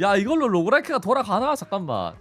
야 이걸로 로그라이크가 돌아가나? 잠깐만.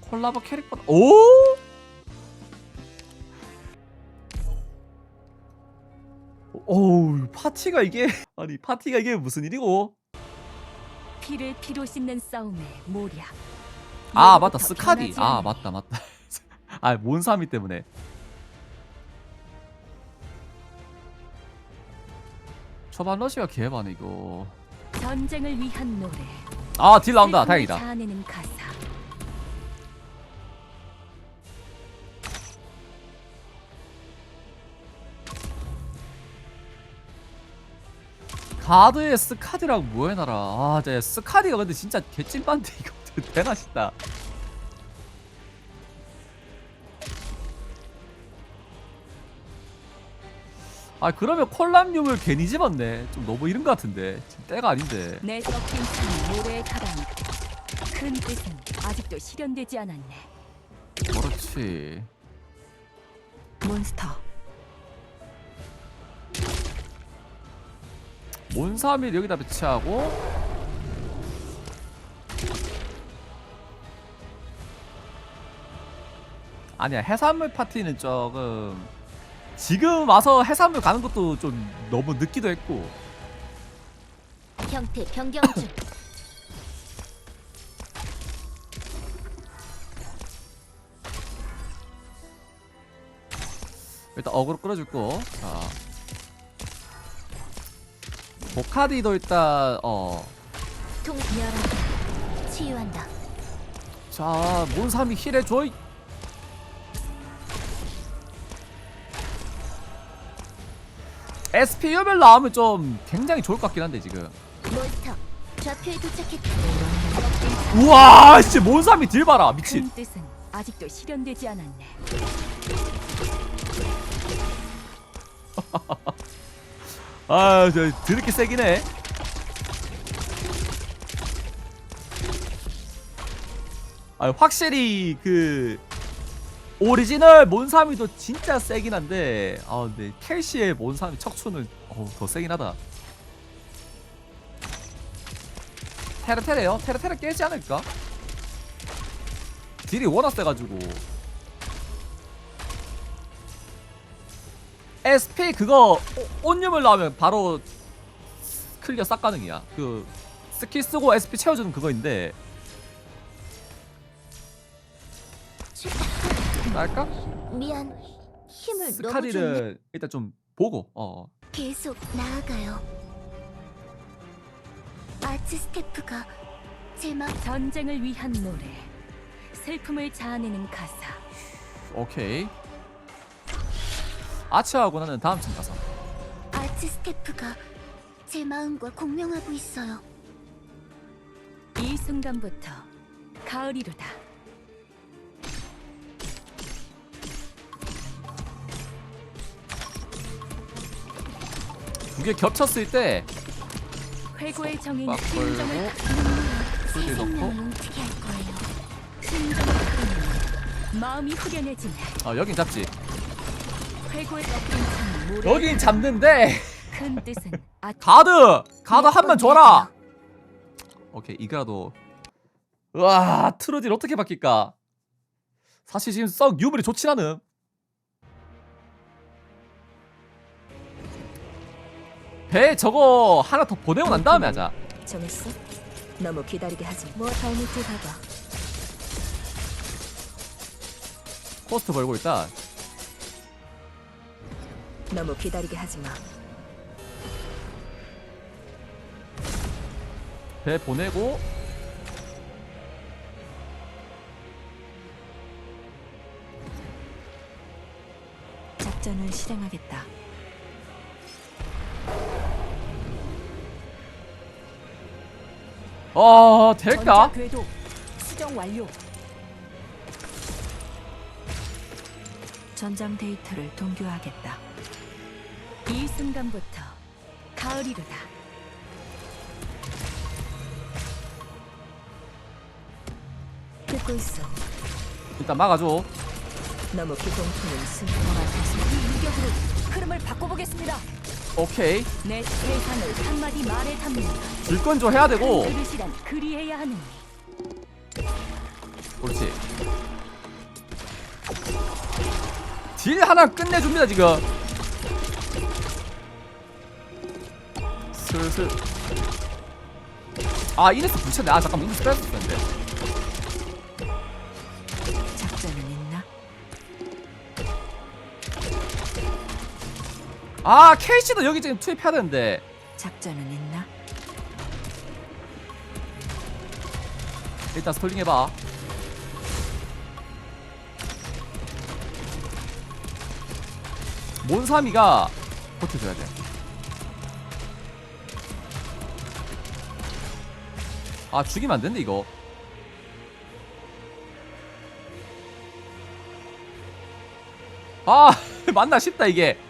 콜라보 캐릭터 오! 오우 파티가 이게 아니 파티가 이게 무슨 일이고? 피를 피로 씻는 싸움에 몰약. 아 맞다. 스카디. 아 맞다 맞다. 아 몬사미 때문에. 초반 러시가 개많네 이거 전쟁을 위한 노래. 아 딜 나온다 다행이다 자아내는 가사. 가드에 스카디랑 뭐 해놔라 아 진짜 스카디가 근데 진짜 개찐반데 이거 싶다 아 그러면 콜라뮴을 괜히 집었네 좀 너무 이른 것 같은데 지금 때가 아닌데 내 섞인 춤이 노래에 달하니까. 큰 뜻은 아직도 실현되지 않았네. 그렇지 몬스터. 몬사밀 여기다 배치하고 아니야 해산물 파티는 조금 지금 와서 해산물 가는 것도 좀 너무 늦기도 했고 형태 변경 중. 일단 어그로 끌어줄고 자 보카디도 일단 어 통렬하게 치유한다. 자, 몬삼이 힐해 줘. 이. SP 유별 나오면 좀 굉장히 좋을 것 같긴 한데 지금. 몬스터 좌표에 도착했다. 우와, 씨 몬삼이 딜 봐라 미친. 큰 뜻은 아직도 실현되지 않았네. 아, 저 드럽게 세긴 해. 아, 확실히 그 오리지널 몬삼이도 진짜 세긴 한데, 아, 근데 켈시의 몬삼이 척추는 어우, 더 세긴 하다. 테레테레요? 테레테레 깨지 않을까? 딜이 워낙 세가지고. SP 그거 오- 온유물 나오면 바로 클리어 싹 가능이야. 그 스킬 쓰고 SP 채워주는 그거인데 날까? 미안. 힘을 너무 줬네. 스카디를 일단 좀 보고 어 계속 나아가요. 아츠 스태프가 제 막 전쟁을 위한 노래. 슬픔을 자아내는 가사. 오케이 아치하고 나는 다음 층 가서 아츠 스태프가 제 마음과 공명하고 있어요. 이 순간부터 가을이로다. 두 개 겹쳤을 때 회고의 정인 빡 심정을 걸고 새 수지 넣고 생명을 움직게 할 거예요. 심정을 흐르는 마음이 후련해지네. 어 여긴 잡지. 회고의 모래. 여긴 잡는데. 큰 뜻은 아 가드! 가드 한번번 줘라! 오케이 이거라도 와 트로딜 어떻게 바뀔까? 사실 지금 썩 유물이 좋진 않음 배 저거 하나 더 보내고 난 다음에 하자 정했어? 너무 기다리게 하지. 뭐 잘못해 봐봐. 코스트 벌고 일단 너무 기다리게 하지 마. 배 보내고 작전을 실행하겠다. 어 될까? 궤도 수정 완료. 전장 데이터를 동교하겠다. 이 순간부터 가을이로다. 듣고 있어. 일단 막아줘 너무 기공통은 순서가 같아서 이 유격으로 흐름을 바꿔보겠습니다. 오케이. 내 세상을 한마디 말에 담는다. 줄건좀 해야 되고. 그릇이란 그리해야 하느니. 그렇지. 딜 하나 끝내줍니다 지금. 슬슬. 아 이네스 붙였네. 아 잠깐만. 이네스 뺐었는데 아 케이씨도 여기 지금 투입해야 되는데 작전은 있나? 일단 스톨링 해봐 몬사미가 버텨줘야 돼. 아 죽이면 안 된대 이거. 아 맞나 싶다 이게.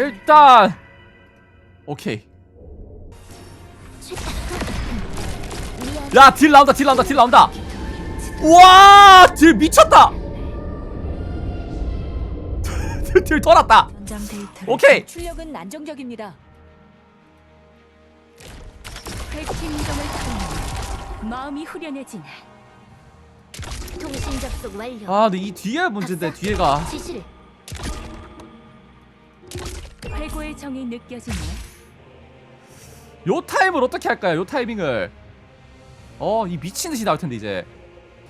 일단 오케이. 야 딜 나온다 딜 나온다 딜 나온다. 우와 딜 미쳤다. 딜 돌았다. 오케이. 출력은 안정적입니다. 마음이 후련해지네. 통신 접속 완료. 아 근데 이 뒤에 문제인데. 뒤에가 지시를 회고의 정이 느껴지네. 요 타임을 어떻게 할까요? 요 타이밍을 어 이 미친 듯이 나올 텐데 이제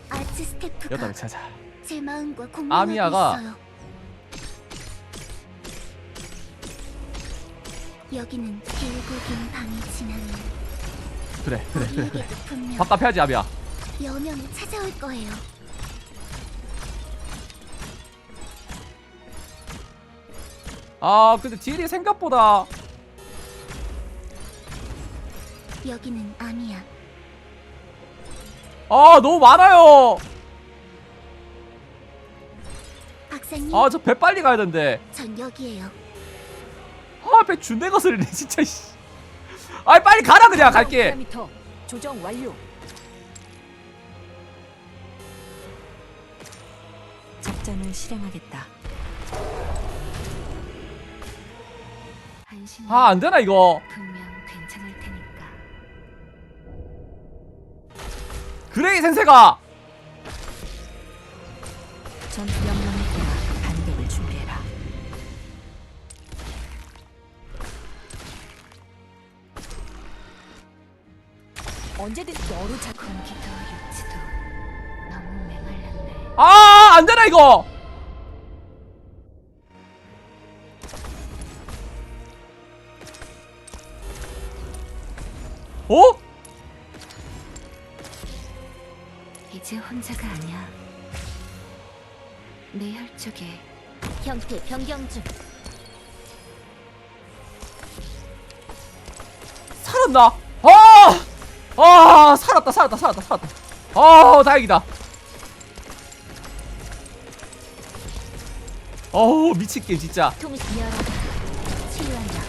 아트 스태프가 여기다 찾아 제 마음과 아미아가 있어요. 여기는 길고 긴 밤이 지나면 그래 그래 그래 그래 우리에게도 분명 해야지 아비야 여명이 찾아올 거예요. 아 근데 딜이 생각보다 여기는 아미아. 아 너무 많아요 박사님, 아 저 배 빨리 가야 되는데 전 여기에요. 아배 준내 거슬리네 진짜 씨. 아 빨리 가라 그냥 갈게 파라미터 조정 완료. 작전을 실행하겠다. 아 안되나 이거. 그레이 센세가 전투 명령에 따라 반격을 준비해라. 언제든 너로 작 공기도 유치도 너무 메말랐네. 아 안되나 이거 어? 이제 혼자가 아니야. 내 혈족에 형태 변경 중. 살았나? 아! 아, 살았다, 살았다, 살았다, 살았다. 아, 다행이다. 어우, 미친 게임, 진짜. 통신 열어. 치유한다.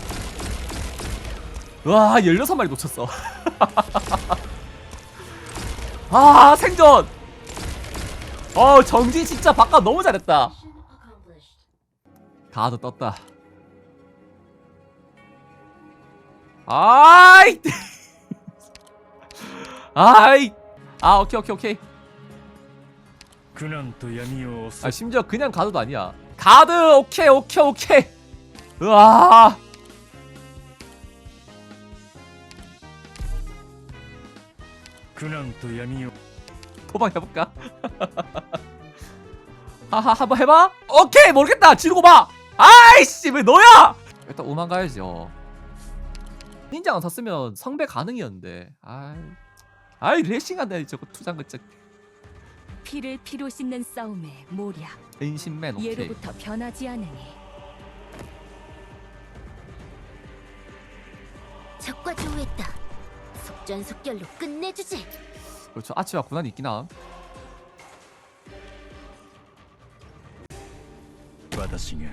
와 16마리 놓쳤어. 아 생존! 어 정지 진짜 바깥 너무 잘했다. 가도 떴다. 아이! 아이! 아 오케이 오케이 오케이. 아 심지어 그냥 가드도 아니야. 가드! 오케이 오케이 오케이. 으아! 苦難と闇を 도망해볼까? 하하, 한번 해봐? 오케이, 모르겠다. 지르고 봐. 아이씨, 왜 너야? 일단 오만 가야죠. 닌자 안 샀으면 성배 가능이었는데. 아이, 아이 레싱한다 저거 투장 그짜 피를 피로 씻는 싸움에 모략. 인신맨 오케이. 예로부터 변하지 않으니 적과 조우했다. 속전속결로 끝내주지. 그렇죠. 아치와 고난이 있긴 함. 私が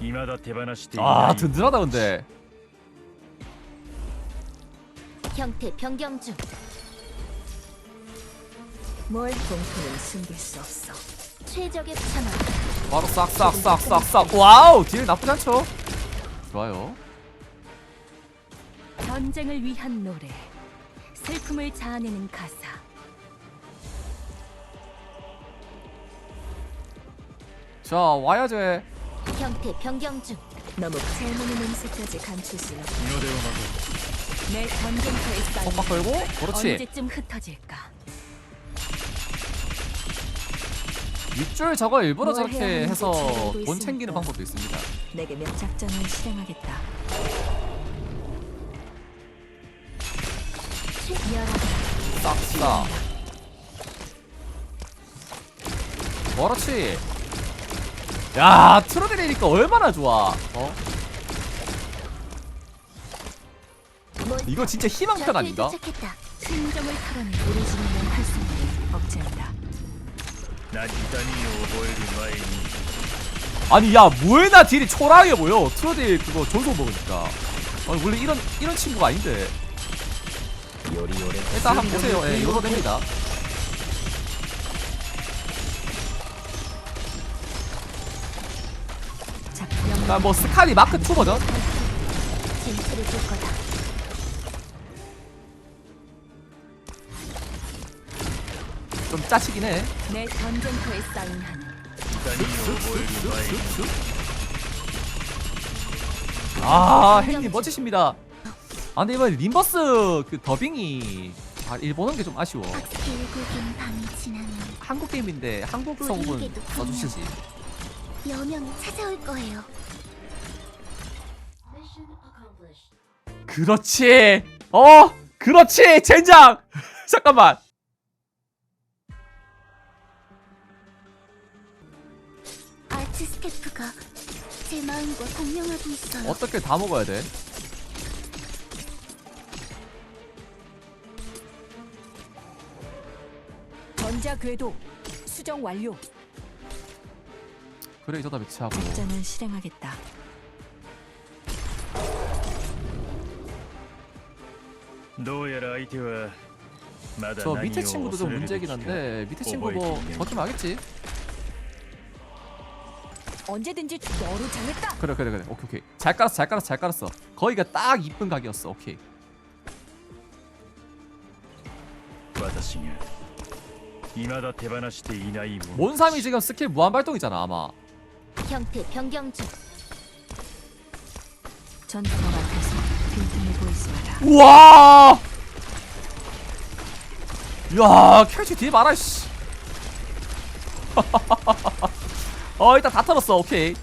未だ手放してい 아 ない 든든하다 근데. 형태 변경 중. 뭘 공포는 숨길 수 없어. 최적의 참아. 바로 싹싹싹싹싹 와우 딜 나쁘지 않죠 좋아요 전쟁을 위한 노래, 슬픔을 자아내는 가사. 자 와야 돼. 형태 변경 중. 너무 젊은 음색까지 감출 수 없어. 전쟁터의 싸움. 빡 언제쯤 흩어질까? 밑줄 저거 일부러 뭘 저렇게 해서 돈 챙기는 방법도 있습니다. 내게 명작전을 실행하겠다. 싹싹 그렇지 야 트로들이니까 얼마나 좋아 어? 몬스터 이거 진짜 희망편 전투에 아닌가? 도착했다. 심정을 털어내 우리 주민의 활성화를 억제한다. 何痛みを覚える前に 아니 야 뭐에나 딜이 초라하게 보여 트로딜 그거 전속 먹으니까 아니 원래 이런 이런 친구가 아닌데 より俺 일단 한번 보세요. 네, 예, 요로 됩니다. 그러니까 뭐 스카리 마크 2 버전. 진출을 줄 거다. 좀 짜치긴 해. 내 전쟁터에 쌓인 한 아, 행님 멋지십니다. 아 근데 이번에 림버스 그 더빙이 아 일본어인 게좀 아쉬워. 결국엔 밤이 지나면 한국 게임인데 한국 성분 써주시지. 여명이 찾아올 거예요. 그렇지. 어 그렇지 젠장! 잠깐만. 아츠 스태프가 제 마음과 공명하고 있어요. 어떻게 다 먹어야 돼 전자 궤도 수정 완료. 그래 저다 배치하고 작전을 실행하겠다. どうやら相手はまだ 저 何 밑에 を 친구도 恐 좀 れるべ 문제긴 きか 한데 밑에 친구 어버이 뭐 중에. 버티면 하겠지 언제든지 너로 정했다. 그래 그래 그래 오케이 오케이 잘 깔았어 잘 깔았어 잘 깔았어 거기가 딱 이쁜 각이었어 오케이 몬삼이 지금 스킬 무한 발동이잖아 아마. 형태 변경 중. 전투가 앞에서 빈틈을 보였습니다. 우와. 야 캐치 뒤에 말아 씨. 어 일단 다 털었어 오케이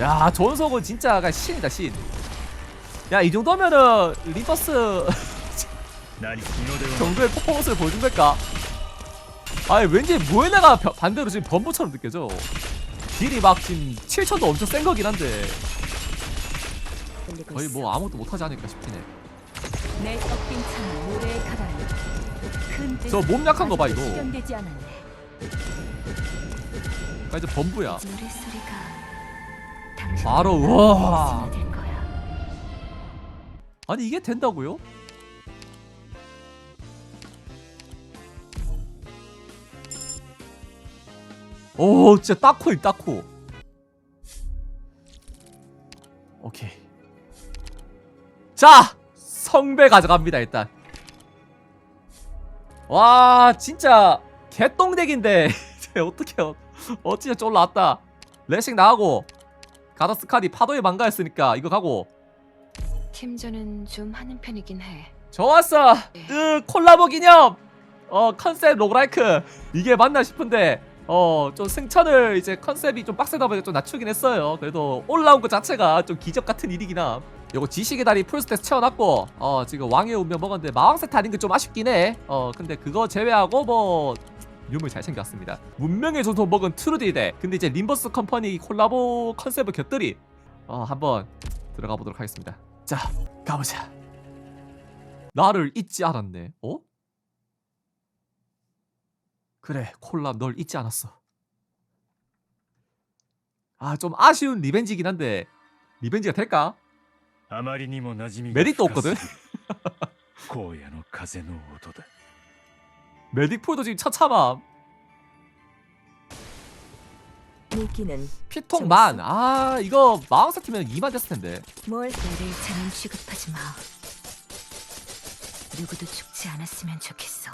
야 전속은 진짜 신이다 신. 야이 정도면은 리버스 정도의 포스를 보여준 걸까? 아니 왠지 모에나가 벼- 반대로 지금 범부처럼 느껴져 딜이 막 지금 7천도 엄청 센 거긴 한데 거의. 뭐 아무것도 못하지 않을까 싶긴 해내 썩빈 창이 모래에 가다니. 큰 뜻은 저몸 약한 거 봐, 이거. 아 이제 범부야 바로 우와. 아니 이게 된다고요? 오 진짜 딱코임 딱코 오케이. 자 성배 가져갑니다 일단. 와 진짜 개똥덱인데. 어떻게 어 진짜 쫄라왔다. 레싱 나가고 가다스 카디 파도에 망가였으니까 이거 가고. 팀전은 좀 하는 편이긴 해. 좋았어. 으 콜라보 기념. 어 컨셉 로그라이크. 이게 맞나 싶은데 어 좀 승천을 이제 컨셉이 좀 빡세다 보니까 좀 낮추긴 했어요. 그래도 올라온 것 자체가 좀 기적 같은 일이긴 함. 요거 지식의 다리 풀스탯 채워놨고 어 지금 왕의 운명 먹었는데 마왕 세트 아닌 게 좀 아쉽긴 해. 어 근데 그거 제외하고 뭐 유물 잘 챙겼습니다. 문명의 전통 먹은 트루디대. 근데 이제 림버스 컴퍼니 콜라보 컨셉을 곁들이 어 한번 들어가 보도록 하겠습니다. 자 가보자. 나를 잊지 않았네. 어? 그래, 콜라 널 잊지 않았어. 아, 좀 아쉬운 리벤지긴 한데 리벤지가 될까? あまりにも馴染みが 메딕도 深す 없거든. ぎる荒野の風の音だ 메딕 풀도 지금 처참함. 미끼는 피통만 아 이거 마왕사 팀면 2만 됐을 텐데 뭘 나를 자는 취급하지 마. 누구도 죽지 않았으면 좋겠어.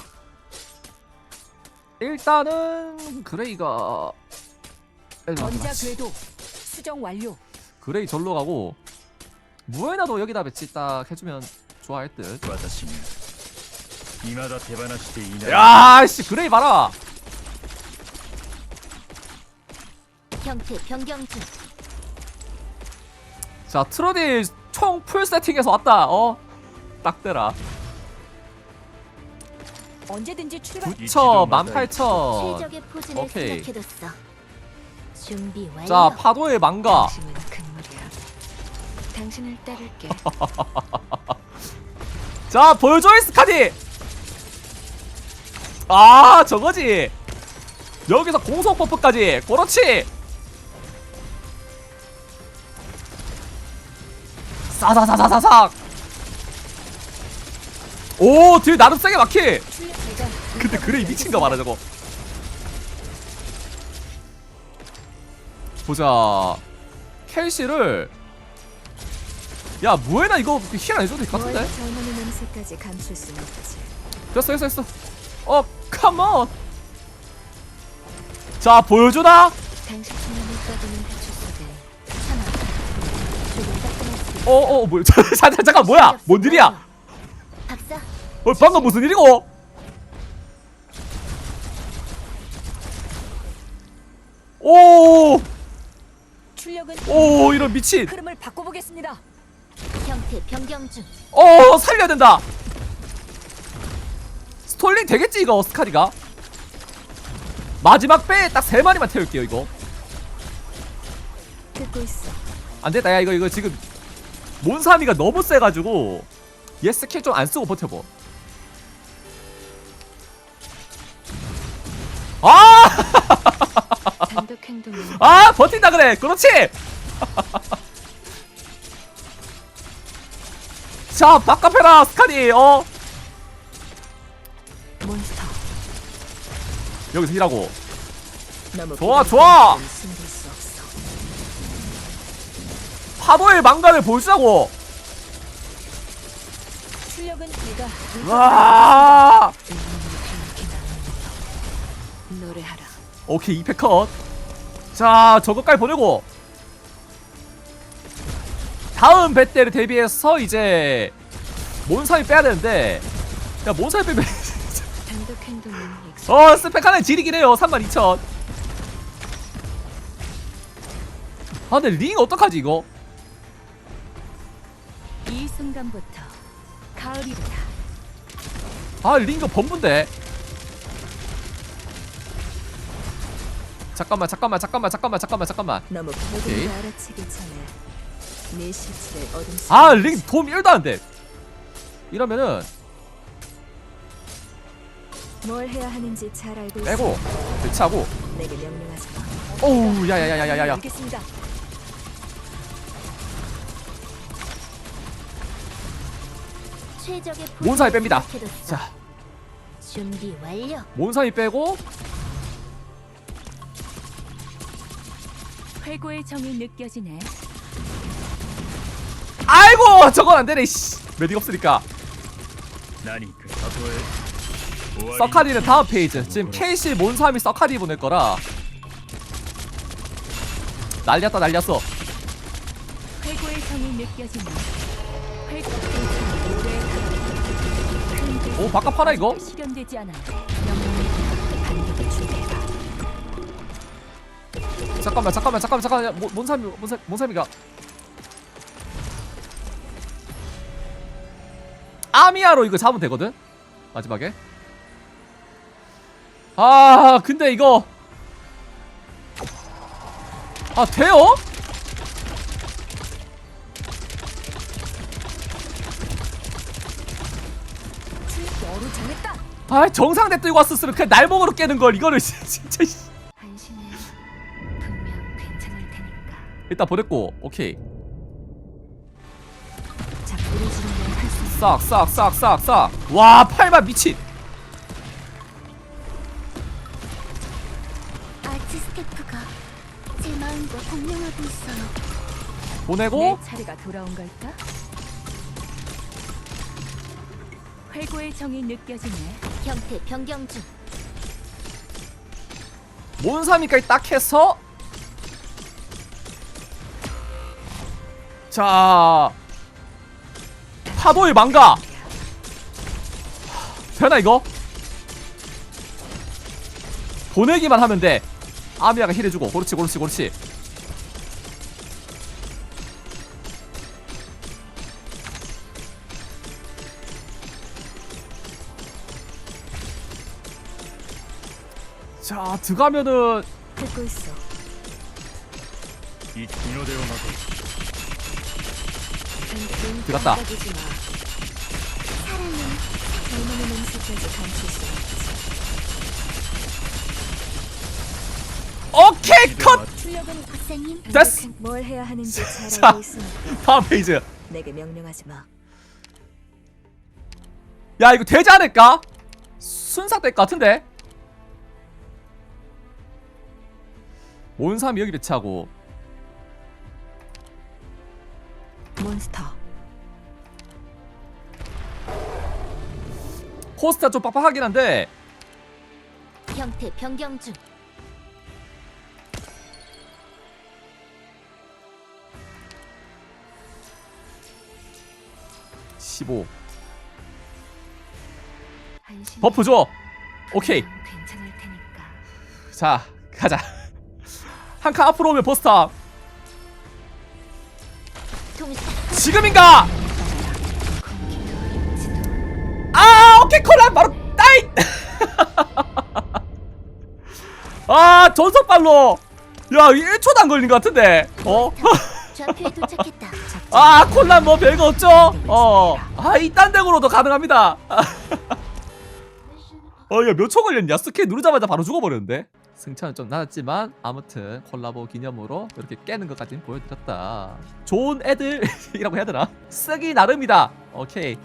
일단은 그레이가 전자 궤도 수정 완료. 그레이 절로 가고 무에나도 여기다 배치 딱 해주면 좋아할 듯 私が未だ手放していない 야씨 그레이 봐라 형태 변경 중. 자 트로디 총 풀 세팅해서 왔다 어딱 대라 언제든지 출발. 부처 18,000 최적의 포즈를 오케이. 생각해뒀어. 준비 완료. 자 파도의 망가 당신은 금물이야. 당신을 따를게. 자 보여줘 스카디 아 저거지 여기서 공속 버프까지 그렇지 싸사사사사삭 오 딜 나름 세게 막히 출력 제가 근데 그래 미친가 봐라 저거. 보자. 켈시를. 야 무에나 이거 힐안 해줘도 될 것 같은데? 젊은이 냄새까지 감출 수는 없지. 됐어 됐어 됐어. 어 컴온 자 보여주나? 당신 손님을 떠드는 대추 속에 조금 따끔할 수 있어. 어어 뭐야. 잠깐 잠깐 뭐야? 뭔 일이야? 박사, 어 방금 무슨 일이고 오오 출력은 이런 미친 흐름을 바꿔보겠습니다. 형태 변경 중. 어 살려야 된다 스톨링 되겠지 이거 스카디가 마지막 배에 딱 세 마리만 태울게요 이거 듣고 있어. 안 됐다 야 이거 이거 지금 몬사미가 너무 세가지고 얘 스킬 좀 안 쓰고 버텨봐 아! 행동은 아 버틴다 그래. 그렇지. 자 바깥페라 스카디. 어? 몬스터. 여기서 너무 좋아, 좋아! 건 숨길 수 없어. 파도의 망간을 보여주자고. 출력은 내가 와. 노래하라. 오케이 2패 컷 자 저것까지 보내고 다음 배 때를 대비해서 이제 몬사이 빼야 되는데 야 몬사이 빼면. 어 스펙 하나 지리긴 해요 32,000 아 근데 링 어떡하지 이거 이 순간부터 가을이로다. 아 링거 범분데 잠깐만 잠깐만 잠깐만 잠깐만 잠깐만 잠깐만 너무 오케이. 모든 걸 알아채기 전에 내 실체를 어둠 속에 아링 도움 1도 안돼 이러면은 뭘 해야 하는지 잘 알고 있어. 빼고 배치하고 내게 명령하지 마. 오우 야야야야야야 알겠습니다. 최적의 몬사이 뺍니다. 자 준비 완료. 몬사이 빼고 회고의 정이 느껴지네. 아이고 저건 안되네 씨 메딕 없으니까 何かたとえ終わり 서카디는 다음 페이지 지금 KC 몬사미 서카디 보낼 거라 난리났다 난리났어 회고의 정이 느껴지네. 회고의 정이 노래에 큰 뜻은 오 바깥 파나 이거? 아직도 실현되지 않아. 잠깐만 잠깐만 잠깐만 잠깐만. 몬- 몬사미 몬사, 몬사미가? 아미아로 이거 잡으면 되거든? 마지막에? 아 근데 이거. 아 돼요? 아 정상 대 들고 왔었으면 그냥 날먹으로 깨는 걸 이거를 진짜 일단 보냈고 오케이. 싹 싹 싹 싹싹와 팔만 미친 아트 스태프가 점령하고 있어요. 보내고 내 차례가 돌아온 걸까? 회고의 정이 느껴지네. 형태 변경 중. 몬사미까지 딱 해서 자 파도의 망가 되나 이거? 보내기만 하면 돼 아미아가 힐해주고 그렇지 그렇지 그렇지 자 들어가면은 듣고 있어. 이 중요대원하고 들어갔다. 오케이 컷. 됐어 뭘 해야 하는지 잘 자. 알고 있으니까 다음 페이지 내게 명령하지 마. 야 이거 되지 않을까? 순삭 될것 같은데 몬삼이 여기 배치하고 몬스터. 코스타 좀 빡빡하긴 한데 형태 변경 중. (15) 한심. 버프 줘 오케이 괜찮을 테니까. 자 가자 한 칸 앞으로 오면 통사. 지금인가? 아 오케이 콜라. 바로 따이. 아 전속발로. 야 이게 1초도 안 걸린 것 같은데. 어? 아 콜라 뭐 별거 없죠? 어 아 이딴 덱으로도 가능합니다. 어야 몇 초 걸렸냐? 스킬 누르자마자 바로 죽어버렸는데 승차는 좀 낮았지만 아무튼 콜라보 기념으로 이렇게 깨는 것까지는 보여드렸다. 좋은 애들이라고 해야 되나? 쓰기 나름이다. 오케이